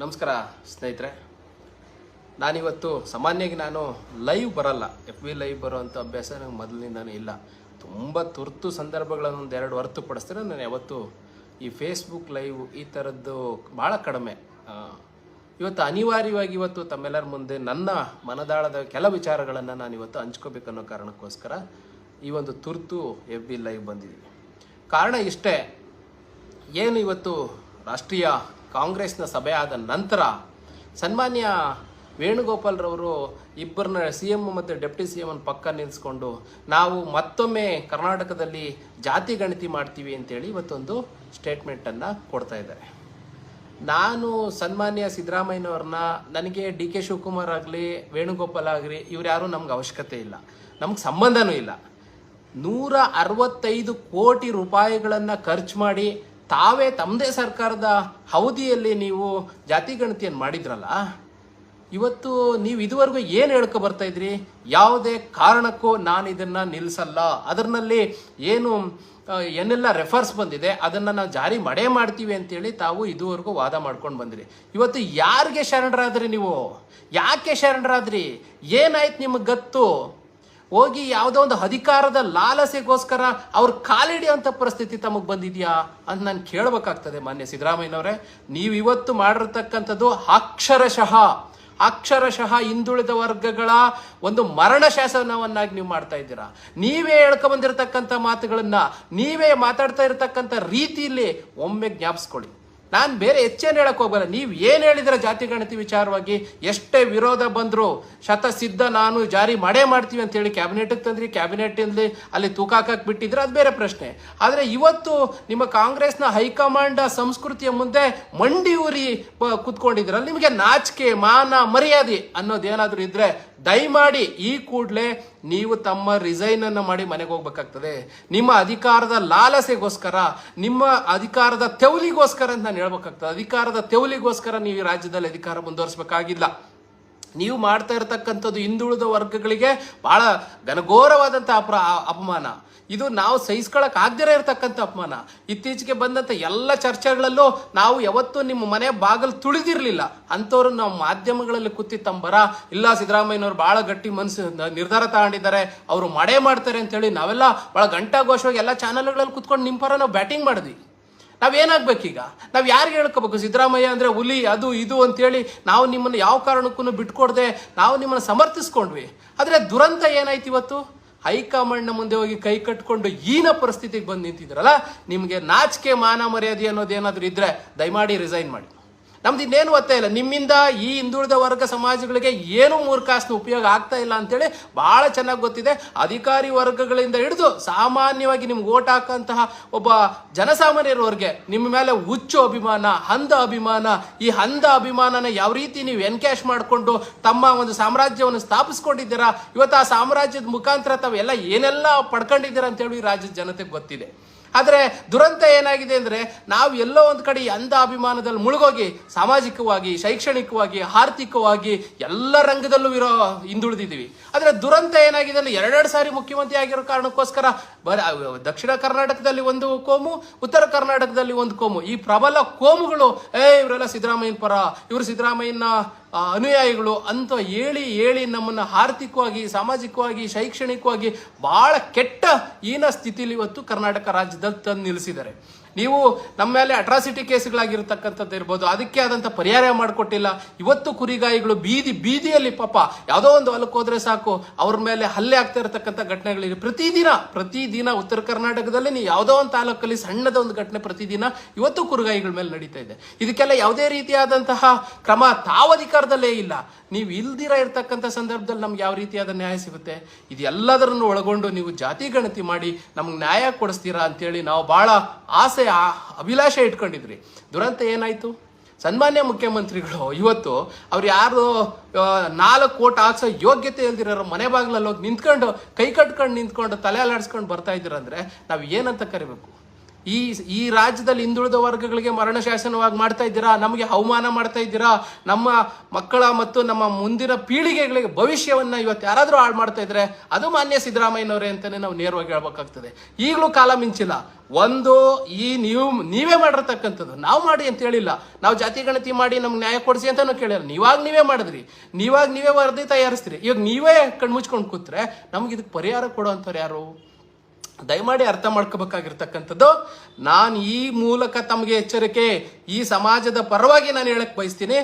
ನಮಸ್ಕಾರ, ಸ್ನೇಹಿತರೆ. ನಾನಿವತ್ತು ಸಾಮಾನ್ಯವಾಗಿ ನಾನು ಲೈವ್ ಬರಲ್ಲ. ಎಫ್ ವಿ ಲೈವ್ ಬರೋವಂಥ ಅಭ್ಯಾಸ ನನಗೆ ಮೊದಲಿನಿಂದನೂ ಇಲ್ಲ. ತುಂಬ ತುರ್ತು ಸಂದರ್ಭಗಳನ್ನು ಒಂದು ಎರಡು ಹೊರತುಪಡಿಸಿದ್ರೆ ನಾನು ಯಾವತ್ತು ಈ ಫೇಸ್ಬುಕ್ ಲೈವ್ ಈ ಥರದ್ದು ಭಾಳ ಕಡಿಮೆ. ಇವತ್ತು ಅನಿವಾರ್ಯವಾಗಿ ಇವತ್ತು ತಮ್ಮೆಲ್ಲರ ಮುಂದೆ ನನ್ನ ಮನದಾಳದ ಕೆಲ ವಿಚಾರಗಳನ್ನು ನಾನು ಇವತ್ತು ಹಂಚ್ಕೋಬೇಕನ್ನೋ ಕಾರಣಕ್ಕೋಸ್ಕರ ಈ ಒಂದು ತುರ್ತು ಎಫ್ ಬಿ ಲೈವ್ ಬಂದಿದ್ದೀನಿ. ಕಾರಣ ಇಷ್ಟೇ. ಏನು ಇವತ್ತು ರಾಷ್ಟ್ರೀಯ ಕಾಂಗ್ರೆಸ್ನ ಸಭೆ ಆದ ನಂತರ ಸನ್ಮಾನ್ಯ ವೇಣುಗೋಪಾಲ್ರವರು ಇಬ್ಬರನ್ನ ಸಿ ಎಂ ಮತ್ತು ಡೆಪ್ಟಿ ಸಿ ಎಂ ಪಕ್ಕ ನಿಲ್ಲಿಸ್ಕೊಂಡು ನಾವು ಮತ್ತೊಮ್ಮೆ ಕರ್ನಾಟಕದಲ್ಲಿ ಜಾತಿ ಗಣತಿ ಮಾಡ್ತೀವಿ ಅಂತೇಳಿ ಇವತ್ತೊಂದು ಸ್ಟೇಟ್ಮೆಂಟನ್ನು ಕೊಡ್ತಾ ಇದ್ದಾರೆ. ನಾನು ಸನ್ಮಾನ್ಯ ಸಿದ್ದರಾಮಯ್ಯನವ್ರನ್ನ, ನನಗೆ ಡಿ ಕೆ ಶಿವಕುಮಾರ್ ಆಗಲಿ, ವೇಣುಗೋಪಾಲ್ ಆಗಲಿ, ಇವ್ರು ಯಾರೂ ನಮ್ಗೆ ಅವಶ್ಯಕತೆ ಇಲ್ಲ. ನಮ್ಗೆ ಸಂಬಂಧನೂ ಇಲ್ಲ. ನೂರ ಅರವತ್ತೈದು ಕೋಟಿ ರೂಪಾಯಿಗಳನ್ನು ಖರ್ಚು ಮಾಡಿ ತಾವೇ ತಮ್ಮದೇ ಸರ್ಕಾರದ ಅವಧಿಯಲ್ಲಿ ನೀವು ಜಾತಿ ಗಣತಿಯನ್ನು ಮಾಡಿದ್ರಲ್ಲ, ಇವತ್ತು ನೀವು ಇದುವರೆಗೂ ಏನು ಹೇಳ್ಕೊ ಬರ್ತಾ ಇದ್ರಿ? ಯಾವುದೇ ಕಾರಣಕ್ಕೂ ನಾನು ಇದನ್ನು ನಿಲ್ಲಿಸಲ್ಲ ಅದರಲ್ಲಿ ಏನು ಏನೆಲ್ಲ ರೆಫರ್ಸ್ ಬಂದಿದೆ, ಅದನ್ನು ನಾವು ಜಾರಿ ಮಾಡೇ ಮಾಡ್ತೀವಿ ಅಂತೇಳಿ ತಾವು ಇದುವರೆಗೂ ವಾದ ಮಾಡ್ಕೊಂಡು ಬಂದಿರಿ. ಇವತ್ತು ಯಾರಿಗೆ ಶರಣರಾದ್ರಿ ನೀವು? ಯಾಕೆ ಶರಣರಾದ್ರಿ? ಏನಾಯ್ತು ನಿಮಗೆ ಗತ್ತು? ಹೋಗಿ ಯಾವುದೋ ಒಂದು ಅಧಿಕಾರದ ಲಾಲಸೆಗೋಸ್ಕರ ಅವ್ರ ಕಾಲಿಡಿಯೋಂಥ ಪರಿಸ್ಥಿತಿ ತಮಗೆ ಬಂದಿದೆಯಾ ಅಂತ ನಾನು ಕೇಳಬೇಕಾಗ್ತದೆ ಮಾನ್ಯ ಸಿದ್ದರಾಮಯ್ಯನವರೇ. ನೀವು ಇವತ್ತು ಮಾಡಿರ್ತಕ್ಕಂಥದ್ದು ಅಕ್ಷರಶಃ. ಅಕ್ಷರಶಃ ಹಿಂದುಳಿದ ವರ್ಗಗಳ ಒಂದು ಮರಣ ಶಾಸನವನ್ನಾಗಿ ನೀವು ಮಾಡ್ತಾ ಇದ್ದೀರಾ. ನೀವೇ ಹೇಳ್ಕೊಂಬಂದಿರತಕ್ಕಂಥ ಮಾತುಗಳನ್ನ, ನೀವೇ ಮಾತಾಡ್ತಾ ಇರತಕ್ಕಂಥ ರೀತಿಯಲ್ಲಿ ಒಮ್ಮೆ ಜ್ಞಾಪಿಸ್ಕೊಳ್ಳಿ. ನಾನು ಬೇರೆ ಹೆಚ್ಚೇನು ಹೇಳಕ್ಕೆ ಹೋಗಲ್ಲ ನೀವು ಏನು ಹೇಳಿದ್ರ ಜಾತಿ, ಗಣತಿ ವಿಚಾರವಾಗಿ ಎಷ್ಟೇ ವಿರೋಧ ಬಂದ್ರು ಶತಸಿದ್ಧ ನಾನು ಜಾರಿ ಮಾಡೇ ಮಾಡ್ತೀವಿ ಅಂತ ಹೇಳಿ ಕ್ಯಾಬಿನೆಟ್ಗೆ ತಂದ್ರಿ ಕ್ಯಾಬಿನೆಟ್ ಅಲ್ಲಿ ತೂಕ ಹಾಕಕ್ ಬಿಟ್ಟಿದ್ರೆ ಅದು ಬೇರೆ ಪ್ರಶ್ನೆ. ಆದರೆ ಇವತ್ತು ನಿಮ್ಮ ಕಾಂಗ್ರೆಸ್ನ ಹೈಕಮಾಂಡ್ ಸಂಸ್ಕೃತಿಯ ಮುಂದೆ ಮಂಡಿ ಊರಿ ಕುತ್ಕೊಂಡಿದ್ರಲ್ಲ ನಿಮಗೆ ನಾಚಿಕೆ, ಮಾನ, ಮರ್ಯಾದೆ ಅನ್ನೋದೇನಾದರೂ ಇದ್ರೆ ದಯಮಾಡಿ ಈ ಕೂಡಲೇ ನೀವು ತಮ್ಮ ರಿಸೈನ್ ಅನ್ನು ಮಾಡಿ ಮನೆಗೆ ಹೋಗ್ಬೇಕಾಗ್ತದೆ. ನಿಮ್ಮ ಅಧಿಕಾರದ ಲಾಲಸೆಗೋಸ್ಕರ, ನಿಮ್ಮ ಅಧಿಕಾರದ ತೆವಲಿಗೋಸ್ಕರ ಅಂತ ನಾನು ಹೇಳ್ಬೇಕಾಗ್ತದೆ. ಅಧಿಕಾರದ ತೆವಲಿಗೋಸ್ಕರ ನೀವು ಈ ರಾಜ್ಯದಲ್ಲಿ ಅಧಿಕಾರ ಮುಂದುವರಿಸಬೇಕಾಗಿಲ್ಲ. ನೀವು ಮಾಡ್ತಾ ಇರತಕ್ಕಂಥದ್ದು ಹಿಂದುಳಿದ ವರ್ಗಗಳಿಗೆ ಬಹಳ ಘನಘೋರವಾದಂಥ ಅಪ ಅಪಮಾನ. ಇದು ನಾವು ಸಹಿಸ್ಕೊಳಕ್ ಆಗದೇ ಇರತಕ್ಕಂಥ ಅಪಮಾನ. ಇತ್ತೀಚೆಗೆ ಬಂದಂಥ ಎಲ್ಲ ಚರ್ಚೆಗಳಲ್ಲೂ ನಾವು ಯಾವತ್ತೂ ನಿಮ್ಮ ಮನೆ ಬಾಗಲ್ ತುಳಿದಿರಲಿಲ್ಲ. ಅಂಥವ್ರು ನಾವು ಮಾಧ್ಯಮಗಳಲ್ಲಿ ಕೂತಿ ತಂಬರ, ಇಲ್ಲ ಸಿದ್ದರಾಮಯ್ಯನವ್ರು ಬಹಳ ಗಟ್ಟಿ ಮನಸ್ಸು ನಿರ್ಧಾರ ತಗೊಂಡಿದ್ದಾರೆ, ಅವರು ಮಾಡೇ ಮಾಡ್ತಾರೆ ಅಂತೇಳಿ ನಾವೆಲ್ಲ ಬಹಳ ಗಂಟಾಘೋಷವಾಗಿ ಎಲ್ಲ ಚಾನಲ್ಗಳಲ್ಲಿ ಕುತ್ಕೊಂಡು ನಿಮ್ಮ ಪರ ನಾವು ಬ್ಯಾಟಿಂಗ್ ಮಾಡಿದ್ವಿ. ನಾವೇನಾಗ್ಬೇಕೀಗ? ನಾವು ಯಾರಿಗೆ ಹೇಳ್ಕೋಬೇಕು? ಸಿದ್ದರಾಮಯ್ಯ ಅಂದ್ರೆ ಹುಲಿ, ಅದು, ಇದು ಅಂತೇಳಿ ನಾವು ನಿಮ್ಮನ್ನು ಯಾವ ಕಾರಣಕ್ಕೂ ಬಿಟ್ಕೊಡದೆ, ನಾವು ನಿಮ್ಮನ್ನು ಸಮರ್ಥಿಸ್ಕೊಂಡ್ವಿ. ಆದರೆ ದುರಂತ ಏನಾಯ್ತು ಇವತ್ತು? ಹೈಕಮಾಂಡ್ನ ಮುಂದೆ ಹೋಗಿ ಕೈ ಕಟ್ಕೊಂಡು ಈನ ಪರಿಸ್ಥಿತಿಗೆ ಬಂದು ನಿಂತಿದ್ರಲ್ಲ, ನಿಮಗೆ ನಾಚಿಕೆ ಮಾನ ಮರ್ಯಾದೆ ಅನ್ನೋದೇನಾದರೂ ಇದ್ರೆ ದಯಮಾಡಿ ರಿಸೈನ್ ಮಾಡಿ. ನಮ್ದು ಇನ್ನೇನು ಗೊತ್ತೇ ಇಲ್ಲ. ನಿಮ್ಮಿಂದ ಈ ಹಿಂದುಳಿದ ವರ್ಗ ಸಮಾಜಗಳಿಗೆ ಏನು ಮೂರ್ಖಾಸ್ನ ಉಪಯೋಗ ಆಗ್ತಾ ಇಲ್ಲ ಅಂತೇಳಿ ಬಹಳ ಚೆನ್ನಾಗಿ ಗೊತ್ತಿದೆ. ಅಧಿಕಾರಿ ವರ್ಗಗಳಿಂದ ಹಿಡಿದು ಸಾಮಾನ್ಯವಾಗಿ ನಿಮ್ಗೆ ಓಟ್ ಹಾಕಂತಹ ಒಬ್ಬ ಜನಸಾಮಾನ್ಯರವರೆಗೆ ನಿಮ್ಮ ಮೇಲೆ ಹುಚ್ಚು ಅಭಿಮಾನ, ಹಂದ ಅಭಿಮಾನ, ಈ ಹಂದ ಅಭಿಮಾನನ ಯಾವ ರೀತಿ ನೀವು ಎನ್ಕ್ಯಾಶ್ ಮಾಡಿಕೊಂಡು ತಮ್ಮ ಒಂದು ಸಾಮ್ರಾಜ್ಯವನ್ನು ಸ್ಥಾಪಿಸ್ಕೊಂಡಿದ್ದೀರಾ? ಇವತ್ತು ಆ ಸಾಮ್ರಾಜ್ಯದ ಮುಖಾಂತರ ತಾವೆಲ್ಲ ಏನೆಲ್ಲ ಪಡ್ಕೊಂಡಿದ್ದೀರಾ ಅಂತೇಳಿ ರಾಜ್ಯದ ಜನತೆಗೆ ಗೊತ್ತಿದೆ. ಆದರೆ ದುರಂತ ಏನಾಗಿದೆ ಅಂದರೆ ನಾವು ಎಲ್ಲೋ ಒಂದು ಕಡೆ ಅಂಧ ಅಭಿಮಾನದಲ್ಲಿ ಮುಳುಗೋಗಿ ಸಾಮಾಜಿಕವಾಗಿ, ಶೈಕ್ಷಣಿಕವಾಗಿ, ಆರ್ಥಿಕವಾಗಿ ಎಲ್ಲ ರಂಗದಲ್ಲೂ ಇರೋ ಹಿಂದುಳಿದಿದ್ದೀವಿ. ಆದರೆ ದುರಂತ ಏನಾಗಿದೆ ಅಂದರೆ ಎರಡೆರಡು ಸಾರಿ ಮುಖ್ಯಮಂತ್ರಿ ಆಗಿರೋ ಕಾರಣಕ್ಕೋಸ್ಕರ ದಕ್ಷಿಣ ಕರ್ನಾಟಕದಲ್ಲಿ ಒಂದು ಕೋಮು, ಉತ್ತರ ಕರ್ನಾಟಕದಲ್ಲಿ ಒಂದು ಕೋಮು. ಈ ಪ್ರಬಲ ಕೋಮುಗಳು, ಏ, ಇವರೆಲ್ಲ ಸಿದ್ದರಾಮಯ್ಯನ ಪರ, ಇವರು ಸಿದ್ದರಾಮಯ್ಯನ ಅನುಯಾಯಿಗಳು ಅಂತ ಹೇಳಿ ಹೇಳಿ ನಮ್ಮನ್ನ ಆರ್ಥಿಕವಾಗಿ, ಸಾಮಾಜಿಕವಾಗಿ, ಶೈಕ್ಷಣಿಕವಾಗಿ ಬಹಳ ಕೆಟ್ಟ ಈನ ಸ್ಥಿತಿಲಿ ಇವತ್ತು ಕರ್ನಾಟಕ ರಾಜ್ಯದಲ್ಲಿ ತಂದು ನಿಲ್ಲಿಸಿದ್ದಾರೆ. ನೀವು ನಮ್ಮ ಮೇಲೆ ಅಟ್ರಾಸಿಟಿ ಕೇಸ್ಗಳಾಗಿರ್ತಕ್ಕಂಥದ್ದು ಇರ್ಬೋದು, ಅದಕ್ಕೆ ಆದಂಥ ಪರಿಹಾರ ಮಾಡಿಕೊಟ್ಟಿಲ್ಲ. ಇವತ್ತು ಕುರಿಗಾಯಿಗಳು ಬೀದಿ ಬೀದಿಯಲ್ಲಿ ಪಾಪ ಯಾವುದೋ ಒಂದು ಹೊಲಕ್ಕೆ ಹೋದ್ರೆ ಸಾಕು, ಅವ್ರ ಮೇಲೆ ಹಲ್ಲೆ ಆಗ್ತಾ ಇರತಕ್ಕಂಥ ಘಟನೆಗಳಿವೆ. ಪ್ರತಿದಿನ ಪ್ರತಿದಿನ ಉತ್ತರ ಕರ್ನಾಟಕದಲ್ಲಿ ನೀವು ಯಾವುದೋ ಒಂದು ತಾಲೂಕಲ್ಲಿ ಸಣ್ಣದ ಒಂದು ಘಟನೆ ಪ್ರತಿದಿನ ಇವತ್ತು ಕುರುಗಾಯಿಗಳ ಮೇಲೆ ನಡೀತಾ ಇದೆ. ಇದಕ್ಕೆಲ್ಲ ಯಾವುದೇ ರೀತಿಯಾದಂತಹ ಕ್ರಮ ತಾವಧಿಕಾರದಲ್ಲೇ ಇಲ್ಲ. ನೀವು ಇಲ್ದಿರ ಇರ್ತಕ್ಕಂಥ ಸಂದರ್ಭದಲ್ಲಿ ನಮ್ಗೆ ಯಾವ ರೀತಿಯಾದ ನ್ಯಾಯ ಸಿಗುತ್ತೆ? ಇದೆಲ್ಲದರನ್ನು ಒಳಗೊಂಡು ನೀವು ಜಾತಿ ಗಣತಿ ಮಾಡಿ ನಮ್ಗೆ ನ್ಯಾಯ ಕೊಡಿಸ್ತೀರಾ ಅಂತೇಳಿ ನಾವು ಬಹಳ ಆಸೆ ಅಭಿಲಾಷೆ ಇಟ್ಕೊಂಡಿದ್ರಿ. ದುರಂತ ಏನಾಯ್ತು? ಸನ್ಮಾನ್ಯ ಮುಖ್ಯಮಂತ್ರಿಗಳು ಇವತ್ತು ಅವ್ರು ಯಾರು ಆ, ನಾಲ್ಕು ಕೋಟ್ ಹಾಕ್ಸೋ ಯೋಗ್ಯತೆ ಇಲ್ದಿರೋ ಮನೆ ಬಾಗಿಲಲ್ಲಿ ಹೋಗಿ ನಿಂತ್ಕೊಂಡು ಕೈ ಕಟ್ಕೊಂಡು ನಿಂತ್ಕೊಂಡು ತಲೆ ಅಲಾಡ್ಸ್ಕೊಂಡು ಬರ್ತಾ ಇದ್ದೀರಂದ್ರೆ ನಾವು ಏನಂತ ಕರಿಬೇಕು? ಈ ಈ ರಾಜ್ಯದಲ್ಲಿ ಹಿಂದುಳಿದ ವರ್ಗಗಳಿಗೆ ಮರಣ ಶಾಸನವಾಗಿ ಮಾಡ್ತಾ ಇದ್ದೀರಾ? ನಮಗೆ ಅವಮಾನ ಮಾಡ್ತಾ ಇದ್ದೀರಾ? ನಮ್ಮ ಮಕ್ಕಳ ಮತ್ತು ನಮ್ಮ ಮುಂದಿನ ಪೀಳಿಗೆಗಳಿಗೆ ಭವಿಷ್ಯವನ್ನ ಇವತ್ತು ಯಾರಾದರೂ ಹಾಳು ಮಾಡ್ತಾ ಇದ್ರೆ ಅದು ಮಾನ್ಯ ಸಿದ್ದರಾಮಯ್ಯನವರೇ ಅಂತಲೇ ನಾವು ನೇರವಾಗಿ ಹೇಳ್ಬೇಕಾಗ್ತದೆ. ಈಗಲೂ ಕಾಲ ಮಿಂಚಿಲ್ಲ. ಒಂದು, ಈ ನೀವು, ನೀವೇ ಮಾಡಿರ್ತಕ್ಕಂಥದ್ದು. ನಾವು ಮಾಡಿ ಅಂತ ಹೇಳಿಲ್ಲ. ನಾವು ಜಾತಿ ಗಣತಿ ಮಾಡಿ ನಮ್ಗೆ ನ್ಯಾಯ ಕೊಡಿಸಿ ಅಂತಾನು ಕೇಳಿಲ್ಲ. ನೀವಾಗ ನೀವೇ ಮಾಡಿದ್ರಿ. ನೀವಾಗ ನೀವೇ ವರದಿ ತಯಾರಿಸ್ತೀರಿ. ಇವಾಗ ನೀವೇ ಕಣ್ಮುಚ್ಕೊಂಡು ಕೂತ್ರೆ ನಮ್ಗೆ ಇದಕ್ಕೆ ಪರಿಹಾರ ಕೊಡುವಂಥವ್ರು ಯಾರು? ದಯಮಾಡಿ ಅರ್ಥ ಮಾಡ್ಕೋಬೇಕಾಗಿರ್ತಕ್ಕಂಥದ್ದು, ನಾನು ಈ ಮೂಲಕ ತಮಗೆ ಎಚ್ಚರಿಕೆ, ಈ ಸಮಾಜದ ಪರವಾಗಿ ನಾನು ಹೇಳಕ್ ಬಯಸ್ತೀನಿ.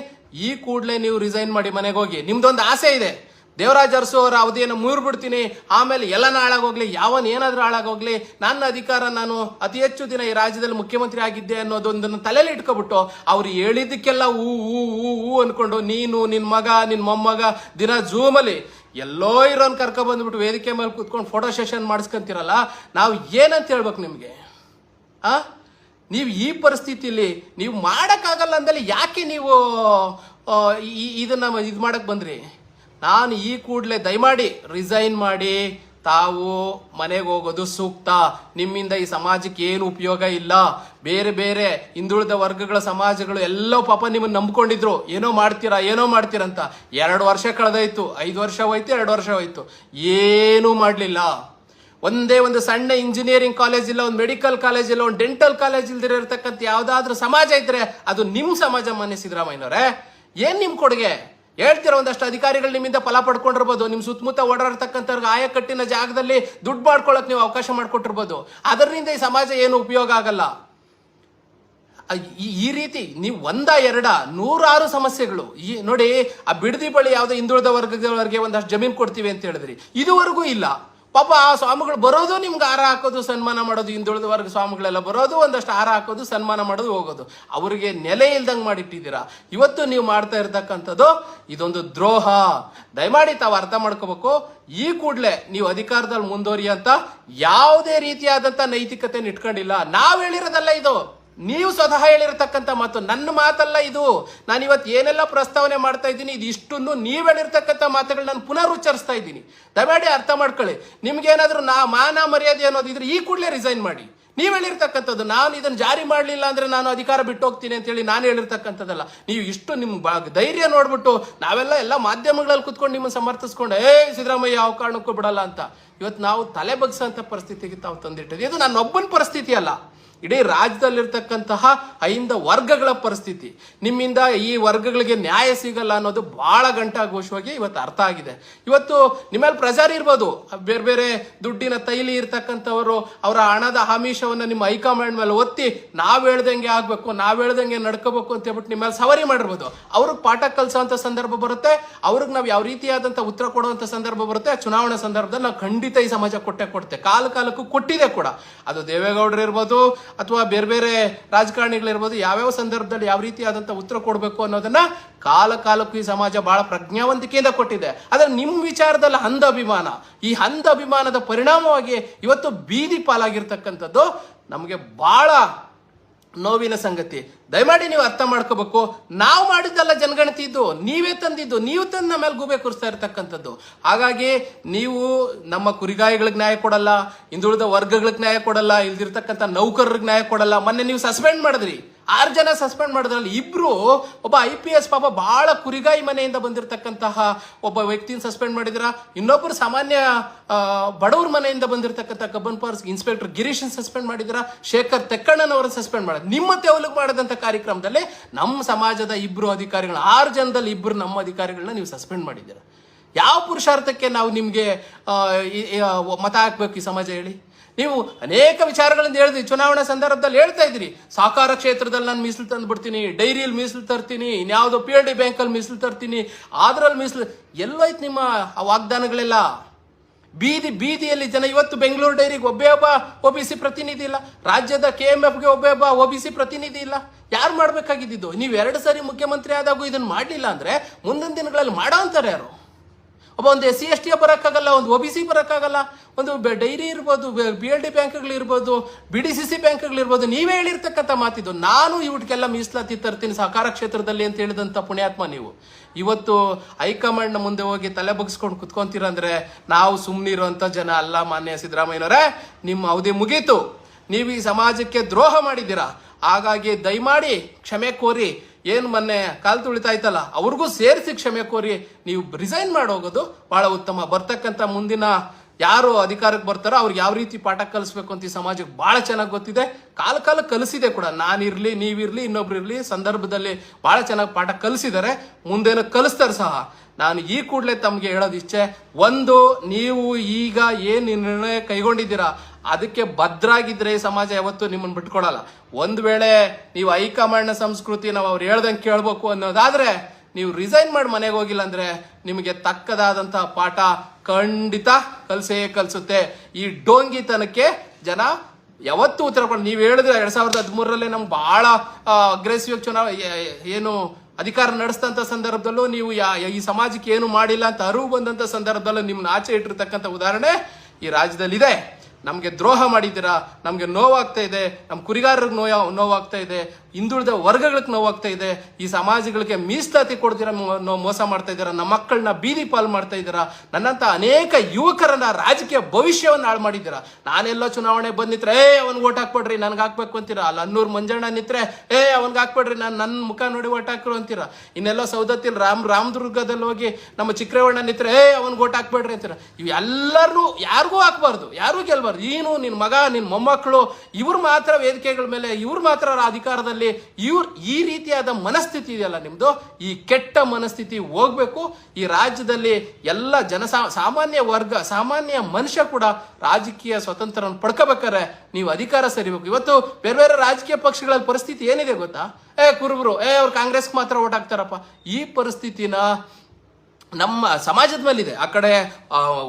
ಈ ಕೂಡಲೇ ನೀವು ರಿಸೈನ್ ಮಾಡಿ ಮನೆಗೆ ಹೋಗಿ. ನಿಮ್ದೊಂದು ಆಸೆ ಇದೆ. ದೇವರಾಜ್ ಅರಸು ಅವರ ಅವಧಿಯನ್ನು ಮೂರು ಬಿಡ್ತೀನಿ ಆಮೇಲೆ ಎಲ್ಲನ ಹಾಳಾಗೋಗ್ಲಿ, ಯಾವನ್ ಏನಾದ್ರೂ ಹಾಳಾಗೋಗ್ಲಿ, ನನ್ನ ಅಧಿಕಾರ ನಾನು ಅತಿ ಹೆಚ್ಚು ದಿನ ಈ ರಾಜ್ಯದಲ್ಲಿ ಮುಖ್ಯಮಂತ್ರಿ ಆಗಿದ್ದೆ ಅನ್ನೋದೊಂದನ್ನು ತಲೆಯಲ್ಲಿ ಇಟ್ಕೊಬಿಟ್ಟು ಅವ್ರು ಹೇಳಿದ್ದಕ್ಕೆಲ್ಲ ಹೂ ಹೂ ಹೂ ಹೂ ಅನ್ಕೊಂಡು, ನೀನು, ನಿನ್ ಮಗ, ನಿನ್ ಮೊಮ್ಮಗ ದಿನ ಜೂಮಲ್ಲಿ ಎಲ್ಲೋ ಇರೋನ್ ಕರ್ಕೊಬಂದ್ಬಿಟ್ಟು ವೇದಿಕೆ ಮೇಲೆ ಕೂತ್ಕೊಂಡು ಫೋಟೋ ಸೆಷನ್ ಮಾಡಿಸ್ಕೊಂತೀರಲ್ಲ, ನಾವು ಏನಂತ ಹೇಳ್ಬೇಕು ನಿಮಗೆ? ಆ? ನೀವು ಈ ಪರಿಸ್ಥಿತಿಲಿ ನೀವು ಮಾಡೋಕ್ಕಾಗಲ್ಲ ಅಂದಲ್ಲಿ ಯಾಕೆ ನೀವು ಇದನ್ನ ಇದು ಮಾಡೋಕ್ಕೆ ಬಂದ್ರಿ? ನಾನು ಈ ಕೂಡಲೇ ದಯಮಾಡಿ ರಿಸೈನ್ ಮಾಡಿ ತಾವು ಮನೆಗೆ ಹೋಗೋದು ಸೂಕ್ತ. ನಿಮ್ಮಿಂದ ಈ ಸಮಾಜಕ್ಕೆ ಏನು ಉಪಯೋಗ ಇಲ್ಲ. ಬೇರೆ ಬೇರೆ ಹಿಂದುಳಿದ ವರ್ಗಗಳ ಸಮಾಜಗಳು ಎಲ್ಲೋ ಪಾಪ ನಿಮ್ಮನ್ನು ನಂಬ್ಕೊಂಡಿದ್ರು. ಏನೋ ಮಾಡ್ತೀರಾ, ಏನೋ ಮಾಡ್ತೀರಂತ ಎರಡು ವರ್ಷ ಕಳೆದೋಯ್ತು. ಐದು ವರ್ಷ ಹೋಯ್ತು, ಎರಡು ವರ್ಷ ಹೋಯ್ತು. ಏನೂ ಮಾಡಲಿಲ್ಲ. ಒಂದೇ ಒಂದು ಸಣ್ಣ ಇಂಜಿನಿಯರಿಂಗ್ ಕಾಲೇಜ್ ಇಲ್ಲ, ಒಂದು ಮೆಡಿಕಲ್ ಕಾಲೇಜ್ ಇಲ್ಲ, ಒಂದು ಡೆಂಟಲ್ ಕಾಲೇಜ್ ಇಲ್ದಿರ ಯಾವುದಾದ್ರೂ ಯಾವ್ದಾದ್ರೂ ಸಮಾಜ ಇದ್ರೆ ಅದು ನಿಮ್ಮ ಸಮಾಜ ಮಾನ್ಯ ಸಿದ್ದರಾಮಯ್ಯನವರೇ. ಏನು ನಿಮ್ಮ ಕೊಡುಗೆ? ಹೇಳ್ತೀರ ಒಂದಷ್ಟು ಅಧಿಕಾರಿಗಳು ನಿಮ್ಮಿಂದ ಫಲ ಪಡ್ಕೊಂಡಿರ್ಬೋದು. ನಿಮ್ಮ ಸುತ್ತಮುತ್ತ ಓಡಾಡ್ತಕ್ಕಂಥವ್ರಿಗೆ ಆಯಕಟ್ಟಿನ ಜಾಗದಲ್ಲಿ ದುಡ್ಡು ಮಾಡ್ಕೊಳ್ಳೋಕೆ ನೀವು ಅವಕಾಶ ಮಾಡಿಕೊಟ್ಟಿರ್ಬೋದು. ಅದರಿಂದ ಈ ಸಮಾಜ ಏನು ಉಪಯೋಗ ಆಗಲ್ಲ. ಈ ರೀತಿ ನೀವು ಒಂದ, ಎರಡ, ನೂರಾರು ಸಮಸ್ಯೆಗಳು. ಈ, ನೋಡಿ, ಆ ಬಿಡದಿ ಬಳಿ ಯಾವುದೋ ಹಿಂದುಳಿದ ವರ್ಗದವರಿಗೆ ಒಂದಷ್ಟು ಜಮೀನು ಕೊಡ್ತೀವಿ ಅಂತ ಹೇಳಿದ್ರಿ. ಇದುವರೆಗೂ ಇಲ್ಲ. ಪಾಪ ಆ ಸ್ವಾಮಿಗಳು ಬರೋದು ನಿಮ್ಗೆ ಹಾರ ಹಾಕೋದು, ಸನ್ಮಾನ ಮಾಡೋದು, ಹಿಂದುಳಿದ ವರ್ಗ ಸ್ವಾಮಿಗಳೆಲ್ಲ ಬರೋದು, ಒಂದಷ್ಟು ಹಾರ ಹಾಕೋದು, ಸನ್ಮಾನ ಮಾಡೋದು, ಹೋಗೋದು. ಅವರಿಗೆ ನೆಲೆ ಇಲ್ದಂಗೆ ಮಾಡಿಟ್ಟಿದ್ದೀರಾ? ಇವತ್ತು ನೀವು ಮಾಡ್ತಾ ಇರ್ತಕ್ಕಂಥದ್ದು ಇದೊಂದು ದ್ರೋಹ. ದಯಮಾಡಿ ತಾವು ಅರ್ಥ ಮಾಡ್ಕೋಬೇಕು. ಈ ಕೂಡಲೇ ನೀವು ಅಧಿಕಾರದಲ್ಲಿ ಮುಂದುವರಿ ಅಂತ ಯಾವುದೇ ರೀತಿಯಾದಂಥ ನೈತಿಕತೆ ಇಟ್ಕೊಂಡಿಲ್ಲ. ನಾವು ಹೇಳಿರೋದಲ್ಲ ಇದು. ನೀವು ಸ್ವತಃ ಹೇಳಿರ್ತಕ್ಕಂಥ ಮಾತು. ನನ್ನ ಮಾತಲ್ಲ ಇದು. ನಾನು ಇವತ್ತು ಏನೆಲ್ಲ ಪ್ರಸ್ತಾವನೆ ಮಾಡ್ತಾ ಇದ್ದೀನಿ, ಇದು ಇಷ್ಟನ್ನು ನೀವು ಹೇಳಿರ್ತಕ್ಕಂಥ ಮಾತುಗಳು ನಾನು ಪುನರ್ ಉಚ್ಚರಿಸ್ತಾ ಇದ್ದೀನಿ. ದಯಮಾಡಿ ಅರ್ಥ ಮಾಡ್ಕೊಳ್ಳಿ. ನಿಮ್ಗೇನಾದರೂ ನಾ ಮಾನ ಮರ್ಯಾದೆ ಅನ್ನೋದಿದ್ರೆ ಈ ಕೂಡಲೇ ರಿಸೈನ್ ಮಾಡಿ. ನೀವು ಹೇಳಿರ್ತಕ್ಕಂಥದ್ದು, ನಾನು ಇದನ್ನು ಜಾರಿ ಮಾಡಲಿಲ್ಲ ಅಂದರೆ ನಾನು ಅಧಿಕಾರ ಬಿಟ್ಟು ಹೋಗ್ತೀನಿ ಅಂತ ಹೇಳಿ ನಾನು ಹೇಳಿರ್ತಕ್ಕಂಥದ್ದಲ್ಲ. ನೀವು ಇಷ್ಟು ನಿಮ್ಮ ಧೈರ್ಯ ನೋಡ್ಬಿಟ್ಟು ನಾವೆಲ್ಲ ಎಲ್ಲ ಮಾಧ್ಯಮಗಳಲ್ಲಿ ಕುತ್ಕೊಂಡು ನಿಮ್ಮನ್ನು ಸಮರ್ಥಿಸ್ಕೊಂಡು ಏ ಸಿದ್ದರಾಮಯ್ಯ, ಯಾವ ಕಾರಣಕ್ಕೂ ಬಿಡಲ್ಲ ಅಂತ. ಇವತ್ತು ನಾವು ತಲೆ ಬಗ್ಸೋಂಥ ಪರಿಸ್ಥಿತಿಗೆ ತಾವು ತಂದಿಟ್ಟಿದ್ದೀವಿ. ಇದು ನನ್ನೊಬ್ಬನ ಪರಿಸ್ಥಿತಿ ಅಲ್ಲ. ಇಡೀ ರಾಜ್ಯದಲ್ಲಿರ್ತಕ್ಕಂತಹ ಐಂದ ವರ್ಗಗಳ ಪರಿಸ್ಥಿತಿ. ನಿಮ್ಮಿಂದ ಈ ವರ್ಗಗಳಿಗೆ ನ್ಯಾಯ ಸಿಗಲ್ಲ ಅನ್ನೋದು ಬಹಳ ಗಂಟಾಘೋಷವಾಗಿ ಇವತ್ತು ಅರ್ಥ ಆಗಿದೆ. ಇವತ್ತು ನಿಮ್ಮಲ್ಲಿ ಪ್ರಜಾರಿ ಇರ್ಬೋದು. ಬೇರೆ ಬೇರೆ ದುಡ್ಡಿನ ತೈಲಿ ಇರ್ತಕ್ಕಂಥವರು ಅವರ ಹಣದ ಆಮಿಷವನ್ನು ನಿಮ್ಮ ಹೈಕಮಾಂಡ್ ಮೇಲೆ ಒತ್ತಿ ನಾವು ಹೇಳ್ದಂಗೆ ಆಗ್ಬೇಕು, ನಾವು ಹೇಳ್ದಂಗೆ ನಡ್ಕೋಬೇಕು ಅಂತ ಹೇಳ್ಬಿಟ್ಟು ನಿಮ್ಮಲ್ಲಿ ಸವಾರಿ ಮಾಡಿರ್ಬೋದು. ಅವ್ರಿಗೆ ಪಾಠ ಕಲಿಸೋವಂಥ ಸಂದರ್ಭ ಬರುತ್ತೆ. ಅವ್ರಿಗೆ ನಾವು ಯಾವ ರೀತಿಯಾದಂಥ ಉತ್ತರ ಕೊಡುವಂಥ ಸಂದರ್ಭ ಬರುತ್ತೆ. ಚುನಾವಣೆ ಸಂದರ್ಭದಲ್ಲಿ ನಾವು ಖಂಡಿತ ಈ ಸಮಾಜ ಕೊಟ್ಟೆ ಕೊಡುತ್ತೆ. ಕಾಲ ಕಾಲಕ್ಕೂ ಕೊಟ್ಟಿದೆ ಕೂಡ. ಅದು ದೇವೇಗೌಡರು ಇರ್ಬೋದು ಅಥವಾ ಬೇರೆ ಬೇರೆ ರಾಜಕಾರಣಿಗಳಿರ್ಬೋದು ಯಾವ್ಯಾವ ಸಂದರ್ಭದಲ್ಲಿ ಯಾವ ರೀತಿಯಾದಂಥ ಉತ್ತರ ಕೊಡಬೇಕು ಅನ್ನೋದನ್ನ ಕಾಲ ಕಾಲಕ್ಕೂ ಈ ಸಮಾಜ ಬಹಳ ಪ್ರಜ್ಞಾವಂತಿಕೆಯಿಂದ ಕೊಟ್ಟಿದೆ. ಆದರೆ ನಿಮ್ಮ ವಿಚಾರದಲ್ಲಿ ಹಂದ ಅಭಿಮಾನ. ಈ ಹಂದ ಅಭಿಮಾನದ ಪರಿಣಾಮವಾಗಿ ಇವತ್ತು ಬೀದಿ ಪಾಲಾಗಿರ್ತಕ್ಕಂಥದ್ದು ನಮಗೆ ಬಹಳ ನೋವಿನ ಸಂಗತಿ. ದಯಮಾಡಿ ನೀವು ಅರ್ಥ ಮಾಡ್ಕೋಬೇಕು. ನಾವು ಮಾಡಿದ್ದಲ್ಲ ಜನಗಣತಿ ಇದ್ದು ನೀವೇ ತಂದಿದ್ದು, ನೀವು ತಂದು ನಮ್ಮ ಮೇಲೆ ಗೂಬೆ ಕೂರಿಸ್ತಾ ಇರ್ತಕ್ಕಂಥದ್ದು. ಹಾಗಾಗಿ ನೀವು ನಮ್ಮ ಕುರಿಗಾಯಿಗಳಿಗೆ ನ್ಯಾಯ ಕೊಡಲ್ಲ, ಹಿಂದುಳಿದ ವರ್ಗಗಳಿಗೆ ನ್ಯಾಯ ಕೊಡಲ್ಲ, ಇಲ್ದಿರ್ತಕ್ಕಂಥ ನೌಕರರಿಗೆ ನ್ಯಾಯ ಕೊಡಲ್ಲ, ಮೊನ್ನೆ ನೀವು ಸಸ್ಪೆಂಡ್ ಮಾಡಿದ್ರಿ. ಆರು ಜನ ಸಸ್ಪೆಂಡ್ ಮಾಡಿದ್ರಲ್ಲಿ ಇಬ್ರು ಒಬ್ಬ ಐ ಪಿ ಎಸ್ ಪಾಪ ಬಹಳ ಕುರಿಗಾಯಿ ಮನೆಯಿಂದ ಬಂದಿರತಕ್ಕಂತಹ ಒಬ್ಬ ವ್ಯಕ್ತಿನ ಸಸ್ಪೆಂಡ್ ಮಾಡಿದ್ರ? ಇನ್ನೊಬ್ಬರು ಸಾಮಾನ್ಯ ಬಡವ್ರ ಮನೆಯಿಂದ ಬಂದಿರತಕ್ಕಂಥ ಕಬ್ಬನ್ ಪಾರ್ಸ್ ಇನ್ಸ್ಪೆಕ್ಟರ್ ಗಿರೀಶನ್ ಸಸ್ಪೆಂಡ್ ಮಾಡಿದ್ರ? ಶೇಖರ್ ತೆಕ್ಕಣ್ಣನವರ ಸಸ್ಪೆಂಡ್ ಮಾಡಿದ್ರು ನಿಮ್ಮ ತೆವಲಿಗೆ ಮಾಡಿದಂಥ ಕಾರ್ಯಕ್ರಮದಲ್ಲಿ ನಮ್ಮ ಸಮಾಜದ ಇಬ್ರು ಅಧಿಕಾರಿಗಳು, ಆರು ಜನದಲ್ಲಿ ಇಬ್ಬರು ನಮ್ಮ ಅಧಿಕಾರಿಗಳನ್ನ ನೀವು ಸಸ್ಪೆಂಡ್ ಮಾಡಿದ್ದೀರಾ ಯಾವ ಪುರುಷಾರ್ಥಕ್ಕೆ ನಾವು ನಿಮಗೆ ಮತ ಹಾಕ್ಬೇಕು ಈ ಸಮಾಜ ಹೇಳಿ? ನೀವು ಅನೇಕ ವಿಚಾರಗಳಿಂದ ಹೇಳಿದ್ರಿ. ಚುನಾವಣಾ ಸಂದರ್ಭದಲ್ಲಿ ಹೇಳ್ತಾ ಇದ್ರಿ. ಸಹಕಾರ ಕ್ಷೇತ್ರದಲ್ಲಿ ನಾನು ಮೀಸಲು ತಂದು ಬಿಡ್ತೀನಿ, ಡೈರಿಯಲ್ಲಿ ಮೀಸಲು ತರ್ತೀನಿ, ಇನ್ಯಾವುದೋ ಪಿ ಎಲ್ ಡಿ ಬ್ಯಾಂಕಲ್ಲಿ ಮೀಸಲು ತರ್ತೀನಿ ಅದ್ರಲ್ಲಿ ಮೀಸಲು ಎಲ್ಲೋಯ್ತು ನಿಮ್ಮ ಆ ವಾಗ್ದಾನಗಳೆಲ್ಲ? ಬೀದಿ, ಬೀದಿಯಲ್ಲಿ ಜನ ಇವತ್ತು ಬೆಂಗಳೂರು ಡೈರಿಗೆ ಒಬ್ಬೇ ಒಬ್ಬ ಒ ಬಿ ಸಿ ಪ್ರತಿನಿಧಿ ಇಲ್ಲ. ರಾಜ್ಯದ ಕೆ ಎಂ ಎಫ್ಗೆ ಒಬ್ಬೇ ಒಬ್ಬ ಒ ಬಿ ಸಿ ಪ್ರತಿನಿಧಿ ಇಲ್ಲ. ಯಾರು ಮಾಡಬೇಕಾಗಿದ್ದು ನೀವು ಎರಡು ಸಾರಿ ಮುಖ್ಯಮಂತ್ರಿ ಆದಾಗೂ ಇದನ್ನು ಮಾಡಲಿಲ್ಲ ಅಂದರೆ ಮುಂದಿನ ದಿನಗಳಲ್ಲಿ ಮಾಡೋ ಅಂತಾರೆ ಯಾರು? ಒಬ್ಬ ಒಂದು ಎಸ್ ಸಿ ಎಸ್ ಟಿ ಬರೋಕ್ಕಾಗಲ್ಲ, ಒಂದು ಒ ಬಿ ಸಿ ಬರೋಕ್ಕಾಗಲ್ಲ, ಒಂದು ಡೈರಿ ಇರ್ಬೋದು, ಬಿ ಎಲ್ ಡಿ ಬ್ಯಾಂಕ್ಗಳಿರ್ಬೋದು ಬಿ ಡಿ ಸಿ ಸಿ ಬ್ಯಾಂಕ್ಗಳಿರ್ಬೋದು, ನೀವೇ ಹೇಳಿರ್ತಕ್ಕಂಥ ಮಾತಿದ್ದು. ನಾನು ಇವಟಿಗೆಲ್ಲ ಮೀಸಲಾತಿ ತರ್ತೀನಿ ಸಹಕಾರ ಕ್ಷೇತ್ರದಲ್ಲಿ ಅಂತ ಹೇಳಿದಂಥ ಪುಣ್ಯಾತ್ಮ ನೀವು. ಇವತ್ತು ಹೈಕಮಾಂಡ್ನ ಮುಂದೆ ಹೋಗಿ ತಲೆ ಬಗ್ಸ್ಕೊಂಡು ಕುತ್ಕೊಂತೀರ ಅಂದ್ರೆ ನಾವು ಸುಮ್ಮನಿರುವಂಥ ಜನ ಅಲ್ಲ ಮಾನ್ಯ ಸಿದ್ದರಾಮಯ್ಯನವರೇ. ನಿಮ್ಮ ಅವಧಿ ಮುಗೀತು. ನೀವು ಈ ಸಮಾಜಕ್ಕೆ ದ್ರೋಹ ಮಾಡಿದ್ದೀರಾ. ಹಾಗಾಗಿ ದಯಮಾಡಿ ಕ್ಷಮೆ ಕೋರಿ ಏನು ಮೊನ್ನೆ ಕಾಲು ತುಳಿತಾ ಇತ್ತಲ್ಲ ಅವ್ರಿಗೂ ಸೇರಿಸಿ ಕ್ಷಮೆ ಕೋರಿ ನೀವು ರಿಸೈನ್ ಮಾಡೋಗೋದು ಬಹಳ ಉತ್ತಮ. ಬರ್ತಕ್ಕಂಥ ಮುಂದಿನ ಯಾರು ಅಧಿಕಾರಕ್ಕೆ ಬರ್ತಾರೋ ಅವ್ರಿಗೆ ಯಾವ ರೀತಿ ಪಾಠ ಕಲಿಸ್ಬೇಕು ಅಂತ ಈ ಸಮಾಜಕ್ಕೆ ಬಹಳ ಚೆನ್ನಾಗಿ ಗೊತ್ತಿದೆ. ಕಾಲ ಕಾಲ ಕಲಿಸಿದೆ ಕೂಡ. ನಾನಿರ್ಲಿ ನೀವಿರಲಿ ಇನ್ನೊಬ್ರು ಇರ್ಲಿ, ಸಂದರ್ಭದಲ್ಲಿ ಬಹಳ ಚೆನ್ನಾಗಿ ಪಾಠ ಕಲಿಸಿದ್ದಾರೆ. ಮುಂದೇನು ಕಲಿಸ್ತಾರೆ ಸಹ. ನಾನು ಈ ಕೂಡಲೇ ತಮಗೆ ಹೇಳೋದು ಇಚ್ಛೆ ಒಂದು, ನೀವು ಈಗ ಏನು ನಿರ್ಣಯ ಕೈಗೊಂಡಿದ್ದೀರಾ? ಅದಕ್ಕೆ ಭದ್ರಾಗಿದ್ರೆ ಸಮಾಜ ಯಾವತ್ತೂ ನಿಮ್ಮನ್ನು ಬಿಟ್ಕೊಡಲ್ಲ. ಒಂದು ವೇಳೆ ನೀವು ಹೈಕಮಾಂಡ್ನ ಸಂಸ್ಕೃತಿ ನಾವು ಅವ್ರು ಹೇಳ್ದಂಗೆ ಕೇಳಬೇಕು ಅನ್ನೋದಾದ್ರೆ ನೀವು ರಿಸೈನ್ ಮಾಡಿ ಮನೆಗೆ ಹೋಗಿಲ್ಲ ಅಂದ್ರೆ ನಿಮಗೆ ತಕ್ಕದಾದಂತಹ ಪಾಠ ಖಂಡಿತ ಕಲ್ಸೇ ಕಲಿಸುತ್ತೆ. ಈ ಡೋಂಗಿತನಕ್ಕೆ ಜನ ಯಾವತ್ತೂ ಉತ್ತರ ಕೊಡ, ನೀವು ಹೇಳಿದ್ರೆ ಎರಡ್ ಸಾವಿರದ ಹದಿಮೂರರಲ್ಲೇ ನಮ್ಗೆ ಬಹಳ ಅಗ್ರೆಸಿವ್ ಚುನಾವ ಏನು ಅಧಿಕಾರ ನಡೆಸಿದಂಥ ಸಂದರ್ಭದಲ್ಲೂ ನೀವು ಈ ಸಮಾಜಕ್ಕೆ ಏನು ಮಾಡಿಲ್ಲ ಅಂತ ಅರಿವು ಬಂದಂಥ ಸಂದರ್ಭದಲ್ಲೂ ನಿಮ್ಮನ್ನ ಆಚೆ ಇಟ್ಟಿರ್ತಕ್ಕಂಥ ಉದಾಹರಣೆ ಈ ರಾಜ್ಯದಲ್ಲಿ ಇದೆ ನಮಗೆ ದ್ರೋಹ ಮಾಡಿದ್ದೀರಾ? ನಮಗೆ ನೋವಾಗ್ತಾ ಇದೆ. ನಮ್ಮ ಕುರಿಗಾರರಿಗೆ ನೋಯ ನೋವಾಗ್ತಾ ಇದೆ. ಹಿಂದುಳಿದ ವರ್ಗಗಳಿಗೆ ನೋವಾಗ್ತಾ ಇದೆ. ಈ ಸಮಾಜಗಳಿಗೆ ಮೀಸಲಾತಿ ಕೊಡ್ತೀರಾ ಮೋಸ ಮಾಡ್ತಾ ಇದ್ದೀರಾ, ನಮ್ಮ ಮಕ್ಕಳನ್ನ ಬೀದಿ ಪಾಲ್ ಮಾಡ್ತಾ ಇದ್ದೀರಾ, ನನ್ನಂತ ಅನೇಕ ಯುವಕರನ್ನ ರಾಜಕೀಯ ಭವಿಷ್ಯವನ್ನು ಹಾಳು ಮಾಡಿದ್ದೀರಾ? ನಾನೆಲ್ಲ ಚುನಾವಣೆ ಬಂದ್ ನಿಂತ್ರೆ ಏ, ಅವ್ನಿಗೆ ಓಟ್ ಹಾಕ್ಬೇಡ್ರಿ, ನನ್ಗೆ ಹಾಕ್ಬೇಕು ಅಂತೀರಾ? ಅಲ್ಲ ಅನ್ನೂರು ಮಂಜಣ್ಣ ನಿತ್ರ, ಏ, ಅವ್ನಿಗೆ ಹಾಕ್ಬೇಡ್ರಿ, ನಾನು ನನ್ನ ಮುಖ ನೋಡಿ ಓಟ್ ಹಾಕ್ರು ಅಂತೀರಾ? ಇನ್ನೆಲ್ಲ ಸೌದತ್ತಿಲ್ ರಾಮ್, ರಾಮದುರ್ಗದಲ್ಲಿ ಹೋಗಿ ನಮ್ಮ ಚಿಕ್ಕರೇವಣ್ಣ ನಿತ್ರೆ, ಏ, ಅವ್ನಿಗೆ ಓಟ್ ಹಾಕ್ಬೇಡ್ರಿ ಅಂತೀರಾ? ಇವೆಲ್ಲರೂ ಯಾರಿಗೂ ಹಾಕ್ಬಾರ್ದು, ಯಾರಿಗೂ ಗೆಲ್ಬಾರ್ದು ಏನು ನಿನ್ನ ಮಗ ನಿನ್ನ ಮೊಮ್ಮಕ್ಕಳು ಇವ್ರು ಮಾತ್ರ ವೇದಿಕೆಗಳ ಮೇಲೆ, ಇವ್ರು ಮಾತ್ರ ಅಧಿಕಾರದಲ್ಲಿ ಇವ್ರು ಈ ರೀತಿಯಾದ ಮನಸ್ಥಿತಿ ಇದೆಯಲ್ಲ ನಿಮ್ಮದು ಈ ಕೆಟ್ಟ ಮನಸ್ಥಿತಿ ಹೋಗ್ಬೇಕು. ಈ ರಾಜ್ಯದಲ್ಲಿ ಎಲ್ಲ ಜನಸಾ ಸಾಮಾನ್ಯ ವರ್ಗ, ಸಾಮಾನ್ಯ ಮನುಷ್ಯ ಕೂಡ ರಾಜಕೀಯ ಸ್ವತಂತ್ರವನ್ನು ಪಡ್ಕೋಬೇಕಾರೆ ನೀವು ಅಧಿಕಾರ ಸರಿಬೇಕು. ಇವತ್ತು ಬೇರೆ ಬೇರೆ ರಾಜಕೀಯ ಪಕ್ಷಗಳ ಪರಿಸ್ಥಿತಿ ಏನಿದೆ ಗೊತ್ತಾ? ಏ, ಕುರುಬರು, ಏ, ಅವ್ರು ಕಾಂಗ್ರೆಸ್ಗೆ ಮಾತ್ರ ಓಟ್ ಹಾಕ್ತಾರಪ್ಪ. ಈ ಪರಿಸ್ಥಿತಿನ ನಮ್ಮ ಸಮಾಜದ ಮೇಲಿದೆ. ಆ ಕಡೆ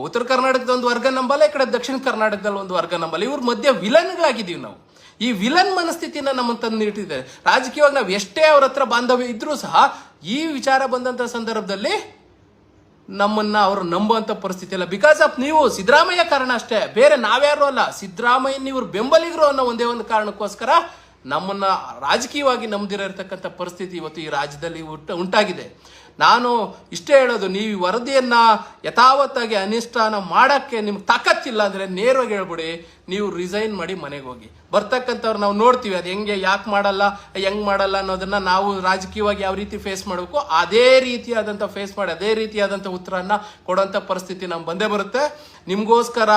ಉತ್ತರ ಕರ್ನಾಟಕದ ಒಂದು ವರ್ಗ ನಂಬಲ್ಲ, ಈ ಕಡೆ ದಕ್ಷಿಣ ಕರ್ನಾಟಕದಲ್ಲಿ ಒಂದು ವರ್ಗ ನಂಬಲ್ಲ. ಇವ್ರ ಮಧ್ಯೆ ವಿಲನ್ಗಳಾಗಿದ್ದೀವಿ ನಾವು. ಈ ವಿಲನ್ ಮನಸ್ಥಿತಿನ ನಮ್ಮ ತಂದು ಇಟ್ಟಿದ್ದಾರೆ ರಾಜಕೀಯವಾಗಿ ನಾವು ಎಷ್ಟೇ ಅವ್ರ ಹತ್ರ ಬಾಂಧವ್ಯ ಇದ್ರೂ ಸಹ ಈ ವಿಚಾರ ಬಂದಂತ ಸಂದರ್ಭದಲ್ಲಿ ನಮ್ಮನ್ನ ಅವರು ನಂಬುವಂತ ಪರಿಸ್ಥಿತಿ ಅಲ್ಲ ಬಿಕಾಸ್ ಆಫ್ ನೀವು ಸಿದ್ದರಾಮಯ್ಯ ಕಾರಣ ಅಷ್ಟೇ. ಬೇರೆ ನಾವ್ಯಾರು ಅಲ್ಲ. ಸಿದ್ದರಾಮಯ್ಯ ಇವರು ಬೆಂಬಲಿಗರು ಅನ್ನೋ ಒಂದೇ ಒಂದು ಕಾರಣಕ್ಕೋಸ್ಕರ ನಮ್ಮನ್ನ ರಾಜಕೀಯವಾಗಿ ನಂಬದಿರೋ ಇರತಕ್ಕಂಥ ಪರಿಸ್ಥಿತಿ ಇವತ್ತು ಈ ರಾಜ್ಯದಲ್ಲಿ ಉಂಟ- ಉಂಟಾಗಿದೆ. ನಾನು ಇಷ್ಟೇ ಹೇಳೋದು, ನೀವು ಈ ವರದಿಯನ್ನು ಯಥಾವತ್ತಾಗಿ ಅನುಷ್ಠಾನ ಮಾಡೋಕ್ಕೆ ನಿಮ್ಗೆ ತಾಕತ್ತಿಲ್ಲ ಅಂದರೆ ನೇರವಾಗಿ ಹೇಳ್ಬಿಡಿ, ನೀವು ರಿಸೈನ್ ಮಾಡಿ ಮನೆಗೆ ಹೋಗಿ. ಬರ್ತಕ್ಕಂಥವ್ರು ನಾವು ನೋಡ್ತೀವಿ, ಅದು ಹೆಂಗೆ, ಯಾಕೆ ಮಾಡಲ್ಲ, ಹೆಂಗೆ ಮಾಡಲ್ಲ ಅನ್ನೋದನ್ನು ನಾವು ರಾಜಕೀಯವಾಗಿ ಯಾವ ರೀತಿ ಫೇಸ್ ಮಾಡಬೇಕು, ಅದೇ ರೀತಿಯಾದಂಥ ಫೇಸ್ ಮಾಡಿ, ಅದೇ ರೀತಿಯಾದಂಥ ಉತ್ತರನ್ನ ಕೊಡೋಂಥ ಪರಿಸ್ಥಿತಿ ನಮ್ಗೆ ಬಂದೇ ಬರುತ್ತೆ. ನಿಮಗೋಸ್ಕರ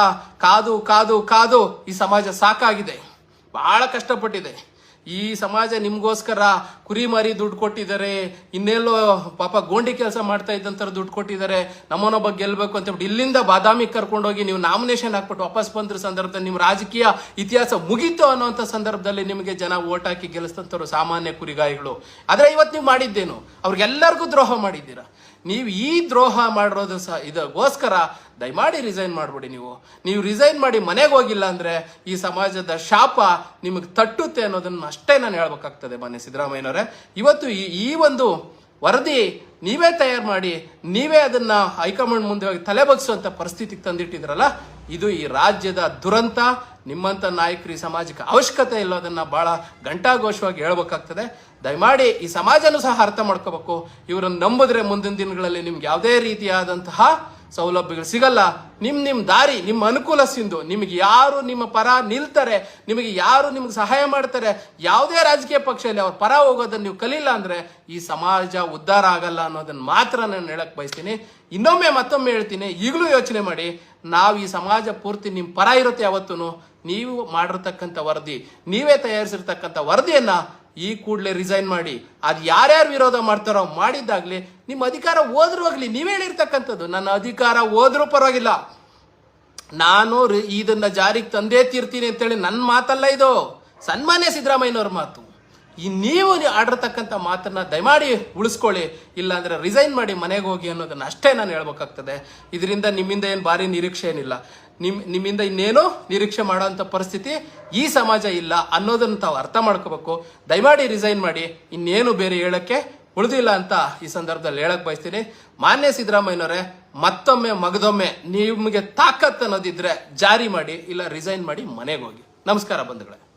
ಕಾದು ಕಾದು ಕಾದು ಈ ಸಮಾಜ ಸಾಕಾಗಿದೆ. ಭಾಳ ಕಷ್ಟಪಟ್ಟಿದೆ. ಈ ಸಮಾಜ ನಿಮಗೋಸ್ಕರ ಕುರಿ ಮಾರಿ ದುಡ್ಡು ಕೊಟ್ಟಿದ್ದಾರೆ. ಇನ್ನೆಲ್ಲೋ ಪಾಪ ಗೋಂಡಿ ಕೆಲಸ ಮಾಡ್ತಾ ಇದ್ದಂಥವ್ರು ದುಡ್ಡು ಕೊಟ್ಟಿದ್ದಾರೆ. ನಮ್ಮನೊಬ್ಬ ಗೆಲ್ಬೇಕು ಅಂತ ಹೇಳ್ಬಿಟ್ಟು ಇಲ್ಲಿಂದ ಬಾದಾಮಿ ಕರ್ಕೊಂಡೋಗಿ ನೀವು ನಾಮಿನೇಷನ್ ಹಾಕ್ಬಿಟ್ಟು ವಾಪಸ್ ಬಂದ್ರ ಸಂದರ್ಭದಲ್ಲಿ ನಿಮ್ಮ ರಾಜಕೀಯ ಇತಿಹಾಸ ಮುಗೀತು ಅನ್ನೋಂಥ ಸಂದರ್ಭದಲ್ಲಿ ನಿಮಗೆ ಜನ ಓಟ್ ಹಾಕಿ ಗೆಲ್ಲಿಸ್ತಂಥವ್ರು ಸಾಮಾನ್ಯ ಕುರಿಗಾಯಿಗಳು. ಆದರೆ ಇವತ್ತು ನೀವು ಮಾಡಿದ್ದೇನು? ಅವ್ರಿಗೆಲ್ಲರಿಗೂ ದ್ರೋಹ ಮಾಡಿದ್ದೀರಾ? ನೀವು ಈ ದ್ರೋಹ ಮಾಡಿರೋದು ಸಹ ಇದಕ್ಕೋಸ್ಕರ ದಯಮಾಡಿ ರಿಸೈನ್ ಮಾಡಿಬಿಡಿ ನೀವು. ನೀವು ರಿಸೈನ್ ಮಾಡಿ ಮನೆಗೆ ಹೋಗಿಲ್ಲ ಅಂದರೆ ಈ ಸಮಾಜದ ಶಾಪ ನಿಮಗೆ ತಟ್ಟುತ್ತೆ ಅನ್ನೋದನ್ನು ಅಷ್ಟೇ ನಾನು ಹೇಳ್ಬೇಕಾಗ್ತದೆ ಮನೆ ಸಿದ್ದರಾಮಯ್ಯನವರೇ. ಇವತ್ತು ಈ ಈ ಒಂದು ವರದಿ ನೀವೇ ತಯಾರು ಮಾಡಿ, ನೀವೇ ಅದನ್ನ ಹೈಕಮಾಂಡ್ ಮುಂದೆ ಹೋಗಿ ತಲೆ ಬಗ್ಸುವಂತ ಪರಿಸ್ಥಿತಿಗೆ ತಂದಿಟ್ಟಿದ್ರಲ್ಲ, ಇದು ಈ ರಾಜ್ಯದ ದುರಂತ. ನಿಮ್ಮಂತ ನಾಯಕರು ಈ ಸಮಾಜಕ್ಕೆ ಅವಶ್ಯಕತೆ ಇಲ್ಲೋದನ್ನ ಬಹಳ ಘಂಟಾಘೋಷವಾಗಿ ಹೇಳ್ಬೇಕಾಗ್ತದೆ. ದಯಮಾಡಿ ಈ ಸಮಾಜನೂ ಸಹ ಅರ್ಥ ಮಾಡ್ಕೋಬೇಕು. ಇವರನ್ನು ನಂಬಿದ್ರೆ ಮುಂದಿನ ದಿನಗಳಲ್ಲಿ ನಿಮ್ಗೆ ಯಾವುದೇ ರೀತಿಯಾದಂತಹ ಸೌಲಭ್ಯಗಳು ಸಿಗಲ್ಲ. ನಿಮ್ ನಿಮ್ ದಾರಿ, ನಿಮ್ಮ ಅನುಕೂಲ ಸಿಂಧು. ನಿಮಗೆ ಯಾರು ನಿಮ್ಮ ಪರ ನಿಲ್ತಾರೆ, ನಿಮಗೆ ಯಾರು ನಿಮ್ಗೆ ಸಹಾಯ ಮಾಡ್ತಾರೆ, ಯಾವುದೇ ರಾಜಕೀಯ ಪಕ್ಷದಲ್ಲಿ ಅವ್ರ ಪರ ಹೋಗೋದನ್ನ ನೀವು ಕಲಿಲ್ಲ ಅಂದ್ರೆ ಈ ಸಮಾಜ ಉದ್ಧಾರ ಆಗಲ್ಲ ಅನ್ನೋದನ್ನ ಮಾತ್ರ ನಾನು ಹೇಳಕ್ ಬಯಸ್ತೀನಿ. ಇನ್ನೊಮ್ಮೆ ಮತ್ತೊಮ್ಮೆ ಹೇಳ್ತೀನಿ, ಈಗಲೂ ಯೋಚನೆ ಮಾಡಿ, ನಾವು ಈ ಸಮಾಜ ಪೂರ್ತಿ ನಿಮ್ಮ ಪರ ಇರುತ್ತೆ ಯಾವತ್ತೂ ನೀವು ಮಾಡಿರ್ತಕ್ಕಂಥ ವರದಿ, ನೀವೇ ತಯಾರಿಸಿರ್ತಕ್ಕಂಥ ವರದಿಯನ್ನ ಈ ಕೂಡಲೇ ರಿಸೈನ್ ಮಾಡಿ, ಅದು ಯಾರ್ಯಾರು ವಿರೋಧ ಮಾಡ್ತಾರೋ ಮಾಡಿದ್ದಾಗಲಿ ನಿಮ್ಮ ಅಧಿಕಾರ ಹೋದ್ರೂ ಆಗಲಿ, ನೀವು ಹೇಳಿರ್ತಕ್ಕಂಥದ್ದು, ನನ್ನ ಅಧಿಕಾರ ಹೋದ್ರೂ ಪರವಾಗಿಲ್ಲ. ನಾನು ಇದನ್ನ ಜಾರಿಗೆ ತಂದೇ ತೀರ್ತೀನಿ ಅಂತೇಳಿ ನನ್ನ ಮಾತಲ್ಲ ಇದು. ಸನ್ಮಾನ್ಯ ಸಿದ್ದರಾಮಯ್ಯನವ್ರ ಮಾತು. ಈ ನೀವು ಆಡಿರ್ತಕ್ಕಂಥ ಮಾತನ್ನ ದಯಮಾಡಿ ಉಳಿಸ್ಕೊಳ್ಳಿ, ಇಲ್ಲಾಂದ್ರೆ ರಿಸೈನ್ ಮಾಡಿ ಮನೆಗೆ ಹೋಗಿ ಅನ್ನೋದನ್ನ ಅಷ್ಟೇ ನಾನು ಹೇಳ್ಬೇಕಾಗ್ತದೆ. ಇದರಿಂದ ನಿಮ್ಮಿಂದ ಏನು ಭಾರಿ ನಿರೀಕ್ಷೆ ಏನಿಲ್ಲ. ನಿಮ್, ನಿಮ್ಮಿಂದ ಇನ್ನೇನು ನಿರೀಕ್ಷೆ ಮಾಡೋಂಥ ಪರಿಸ್ಥಿತಿ ಈ ಸಮಾಜ ಇಲ್ಲ ಅನ್ನೋದನ್ನು ತಾವು ಅರ್ಥ ಮಾಡ್ಕೋಬೇಕು. ದಯಮಾಡಿ ರಿಸೈನ್ ಮಾಡಿ. ಇನ್ನೇನು ಬೇರೆ ಹೇಳಕ್ಕೆ ಉಳಿದಿಲ್ಲ ಅಂತ ಈ ಸಂದರ್ಭದಲ್ಲಿ ಹೇಳಕ್ ಬಯಸ್ತೀನಿ. ಮಾನ್ಯ ಸಿದ್ದರಾಮಯ್ಯನವರೇ, ಮತ್ತೊಮ್ಮೆ ಮಗದೊಮ್ಮೆ ನಿಮಗೆ ತಾಕತ್ ಅನ್ನೋದಿದ್ರೆ ಜಾರಿ ಮಾಡಿ, ಇಲ್ಲ ರಿಸೈನ್ ಮಾಡಿ ಮನೆಗೆ ಹೋಗಿ. ನಮಸ್ಕಾರ ಬಂಧುಗಳೇ.